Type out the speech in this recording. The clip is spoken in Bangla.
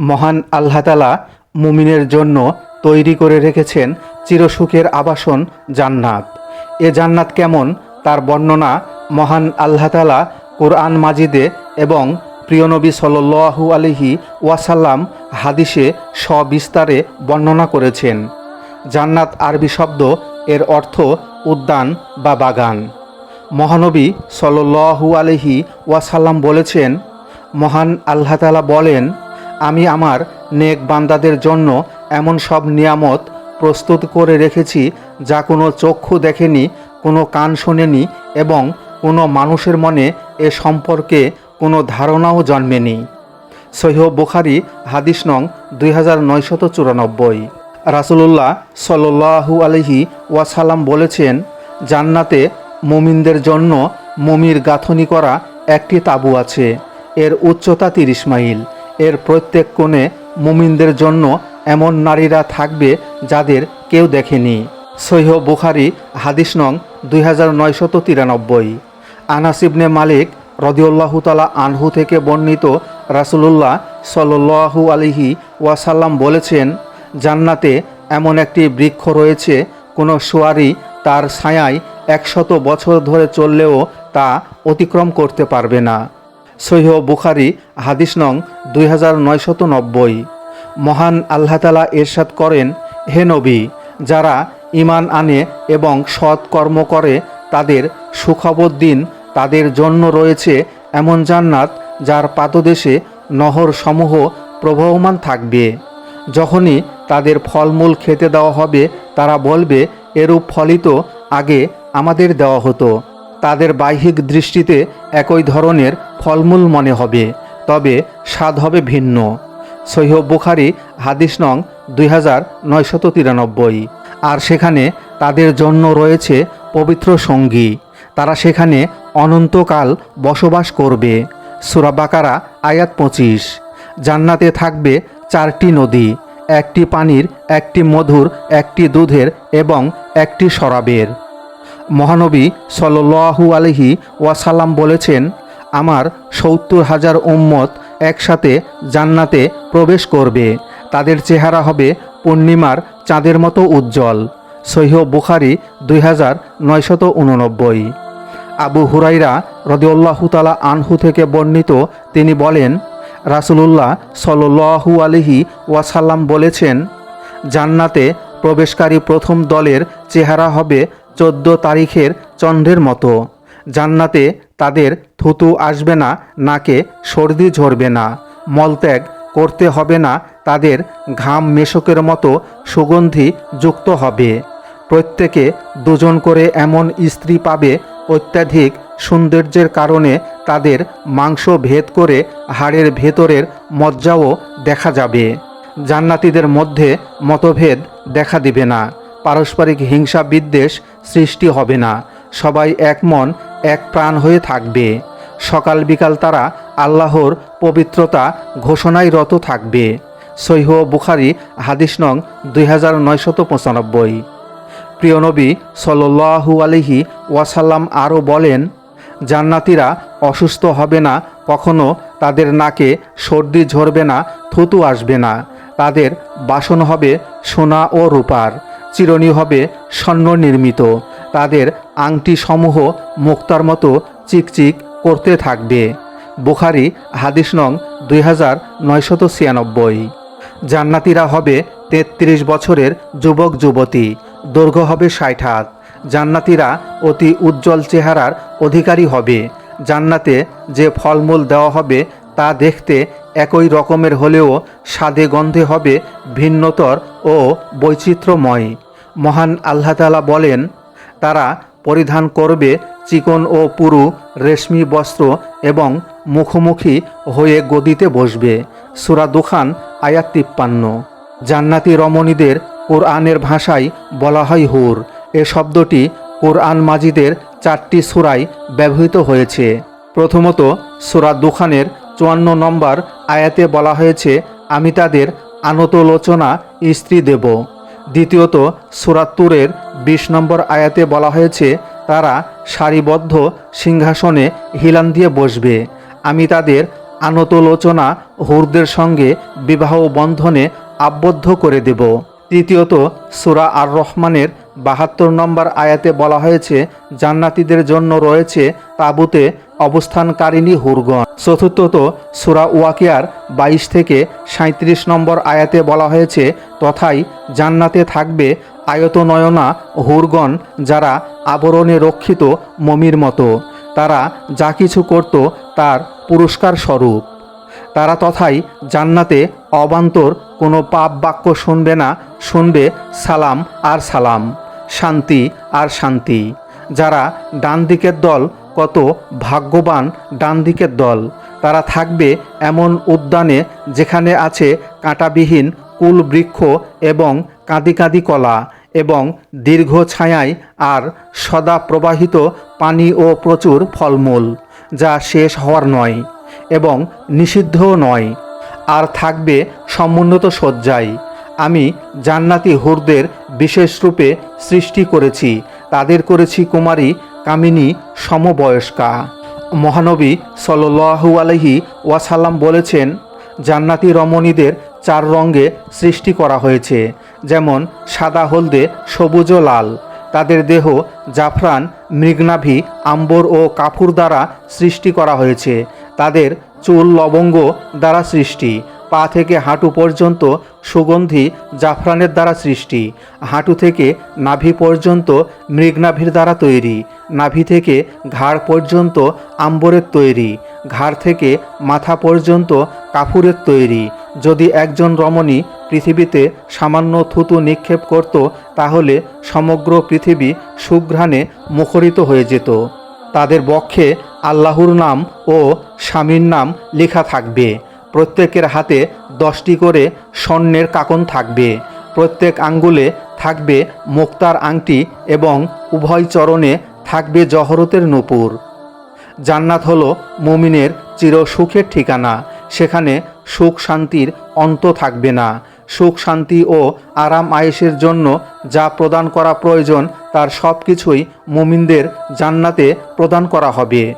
মহান আল্লাহতালা মুমিনের জন্য তৈরি করে রেখেছেন চিরসুখের আবাসন জান্নাত। এ জান্নাত কেমন তার বর্ণনা মহান আল্লাহতালা কোরআন মাজিদে এবং প্রিয়নবী সাল্লু আলহি ওয়াসাল্লাম হাদিসে সবিস্তারে বর্ণনা করেছেন। জান্নাত আরবি শব্দ এর অর্থ উদ্যান বা বাগান। মহানবী সাল্লু আলহি ওয়াসাল্লাম বলেছেন, মহান আল্লাহ তাআলা বলেন আমি আমার নেক বান্দাদের জন্য এমন সব নিয়ামত প্রস্তুত করে রেখেছি যা কোনো চক্ষু দেখেনি, কোনো কান শোনেনি এবং কোনো মানুষের মনে এ সম্পর্কে কোনো ধারণাও জন্মেনি। সহিহ বুখারি, হাদিস নং দুই হাজার নয়শত চুরানব্বই। রাসুলুল্লাহ সাল্লু আলহি ওয়াসালাম বলেছেন, জান্নাতে মুমিনদের জন্য মমির গাঁথনি করা একটি তাঁবু আছে, এর উচ্চতা তিরিশ মাইল। এর প্রত্যেক কোণে মুমিনদের জন্য এমন নারীরা থাকবে যাদের কেউ দেখেনি। সৈহ বুখারি, হাদিস নং দুই হাজার নয়শত তিরানব্বই। আনাসিবনে মালিক রদিউল্লাহ তালা আনহু থেকে বর্ণিত রাসুলুল্লাহ সাল্লু আলিহি ওয়াসাল্লাম বলেছেন, জান্নাতে এমন একটি বৃক্ষ রয়েছে, কোনো সোয়ারি তার ছায়ায় একশত বছর ধরে চললেও তা অতিক্রম করতে পারবে না। সৈহ বুখারি, হাদিস নং দুই হাজার নয়শত নব্বই। মহান আল্লাহতালা এরশাদ করেন, হে নবী, যারা ইমান আনে এবং সৎ কর্ম করে, তাদের সুখবর দিন তাদের জন্য রয়েছে এমন জান্নাত যার পাদদেশে নহর সমূহ প্রবহমান থাকবে। যখনই তাদের ফলমূল খেতে দেওয়া হবে, তারা বলবে, এরূপ ফলই তো আগে আমাদের দেওয়া হতো। তাদের বাহ্যিক দৃষ্টিতে একই ধরনের ফলমূল মনে হবে, তবে স্বাদ হবে ভিন্ন। সৈহ বুখারি, হাদিস নং দুই হাজার তিরানব্বই। আর সেখানে তাদের জন্য রয়েছে পবিত্র সঙ্গী। তারা সেখানে অনন্তকাল বসবাস করবে। সুরাবাকারা আয়াত পঁচিশ। জান্নাতে থাকবে চারটি নদী, একটি পানির, একটি মধুর, একটি দুধের এবং একটি শরাবের। মহানবী সাল্লু আলহি ওয়াসাল্লাম বলেছেন, আমার সত্তর হাজার উম্মত একসাথে জান্নাতে প্রবেশ করবে। তাদের চেহারা হবে পূর্ণিমার চাঁদের মতো উজ্জ্বল। সৈহ বুখারি দুই হাজার নয়শত আবু হুরাইরা রদিউল্লাহু তালা আনহু থেকে বর্ণিত, তিনি বলেন, রাসুলুল্লাহ সাল্লু আলহি ওয়াসাল্লাম বলেছেন, জান্নাতে প্রবেশকারী প্রথম দলের চেহারা হবে চোদ্দ তারিখের চন্দ্রের মতো। জান্নাতে তাদের থুতু আসবে না, নাকে সর্দি ঝরবে না। মলত্যাগ করতে হবে না, তাদের ঘাম মেশকের মতো সুগন্ধি যুক্ত হবে। প্রত্যেকে দুজন করে এমন স্ত্রী পাবে অত্যাধিক সৌন্দর্যের কারণে তাদের মাংস ভেদ করে হাড়ের ভেতরের মজ্জাও দেখা যাবে। জান্নাতিদের মধ্যে মতভেদ দেখা দিবে না। পারস্পরিক হিংসা বিদ্বেষ সৃষ্টি হবে না। সবাই এক মন, এক প্রাণ হয়ে থাকবে। সকাল বিকাল তারা আল্লাহর পবিত্রতা ঘোষণায় রত থাকবে। সৈহ বুখারি, হাদিস নং দুই হাজার নয়শত পঁচানব্বই। প্রিয় নবী সাল্লু আলহি ওয়াসাল্লাম আরও বলেন, জান্নাতিরা অসুস্থ হবে না, কখনো তাদের নাকে সর্দি ঝরবে না, থুতু আসবে না। তাদের বাসন হবে সোনা ও রূপার। চিরণী হবে স্বর্ণ নির্মিত তাদের আংটি সমূহ মুক্তার মতো চিকচিক করতে থাকবে। বুখারি হাদিস নং দুই হাজার ছিয়ানব্বই। জান্নাতিরা হবে তেত্রিশ বছরের যুবক, যুবতী। দৈর্ঘ্য হবে ষাট হাত। জান্নাতিরা অতি উজ্জ্বল চেহারার অধিকারী হবে। জান্নাতে যে ফলমূল দেওয়া হবে তা দেখতে একই রকমের হলেও স্বাদে গন্ধে হবে ভিন্নতর ও বৈচিত্র্যময়। মহান আল্লাহতালা বলেন, তারা পরিধান করবে চিকন ও পুরু রেশমি বস্ত্র এবং মুখোমুখি হয়ে গদিতে বসবে। সুরা দুখান, আয়াত তিপ্পান্ন। জান্নাতি রমণীদের কোরআনের ভাষায় বলা হয় হুর। এ শব্দটি কোরআন মাজিদের চারটি সুরায় ব্যবহৃত হয়েছে। প্রথমত সুরা দুখানের চুয়ান্ন নম্বর আয়াতে বলা হয়েছে, আমি তাদের আনতলোচনা স্ত্রী দেব। দ্বিতীয়ত সুরাত্তুরের বিশ নম্বর আয়াতে বলা হয়েছে, তারা সারিবদ্ধ সিংহাসনে হিলান দিয়ে বসবে। আমি তাদের আনতলোচনা হুরদের সঙ্গে বিবাহ বন্ধনে আবদ্ধ করে দেব। তৃতীয়ত, সুরা আর রহমানের বাহাত্তর নম্বর আয়াতে বলা হয়েছে, জান্নাতীদের জন্য রয়েছে তাঁবুতে অবস্থানকারিণী হুরগণ। চতুর্থত সুরা ওয়াকিয়ার বাইশ থেকে সাঁত্রিশ নম্বর আয়াতে বলা হয়েছে, তথাই জান্নাতে থাকবে আয়তনয়না হুরগণ যারা আবরণে রক্ষিত মমির মতো। তারা যা কিছু করত তার পুরস্কার স্বরূপ। তারা তথাই জান্নাতে অবান্তর কোনো পাপ বাক্য শুনবে না, শুনবে সালাম আর সালাম, শান্তি আর শান্তি। যারা ডান দিকের দল কত ভাগ্যবান ডান দিকের দল। তারা থাকবে এমন উদ্যানে যেখানে আছে কাঁটাবিহীন কুল বৃক্ষ এবং কাঁদি কাঁদি কলা এবং দীর্ঘ ছায়ায় আর সদা প্রবাহিত পানি ও প্রচুর ফলমূল, যা শেষ হওয়ার নয় এবং নিষিদ্ধও নয়। আর থাকবে সমুন্নত শয্যায়। আমি জান্নাতি হুরদের বিশেষ রূপে সৃষ্টি করেছি, তাদের করেছি কুমারী কামিনী সমবয়স্কা। মহানবী সাল্লু আলহি ওয়াসাল্লাম বলেছেন, জান্নাতি রমণীদের চার রঙে সৃষ্টি করা হয়েছে, যেমন সাদা হলদে, সবুজ ও লাল। তাদের দেহ জাফরান, মৃগনাভি, আম্বর ও কাফুর দ্বারা সৃষ্টি করা হয়েছে। তাদের চুল লবঙ্গ দ্বারা সৃষ্টি। পা থেকে হাঁটু পর্যন্ত সুগন্ধি জাফরানের দ্বারা সৃষ্টি। হাঁটু থেকে নাভি পর্যন্ত মৃগনাভির দ্বারা তৈরি। নাভি থেকে ঘাড় পর্যন্ত আম্বরের তৈরি। ঘাড় থেকে মাথা পর্যন্ত কাফুরের তৈরি। যদি একজন রমণী পৃথিবীতে সামান্য থুতু নিক্ষেপ করত, তাহলে সমগ্র পৃথিবী সুঘ্রাণে মুখরিত হয়ে যেত। তাদের বক্ষে আল্লাহর নাম ও স্বামীর নাম লেখা থাকবে। প্রত্যেকের হাতে দশটি করে স্বর্ণের কাকন থাকবে। প্রত্যেক আঙ্গুলে থাকবে মুক্তার আংটি এবং উভয় চরণে থাকবে জহরতের নূপুর। জান্নাত হলো মুমিনের চির সুখের ঠিকানা। সেখানে সুখ শান্তির অন্ত থাকবে না। সুখ শান্তি ও আরাম আয়েসের জন্য যা প্রদান করা প্রয়োজন, তার সব কিছুই মুমিনদের জান্নাতে প্রদান করা হবে।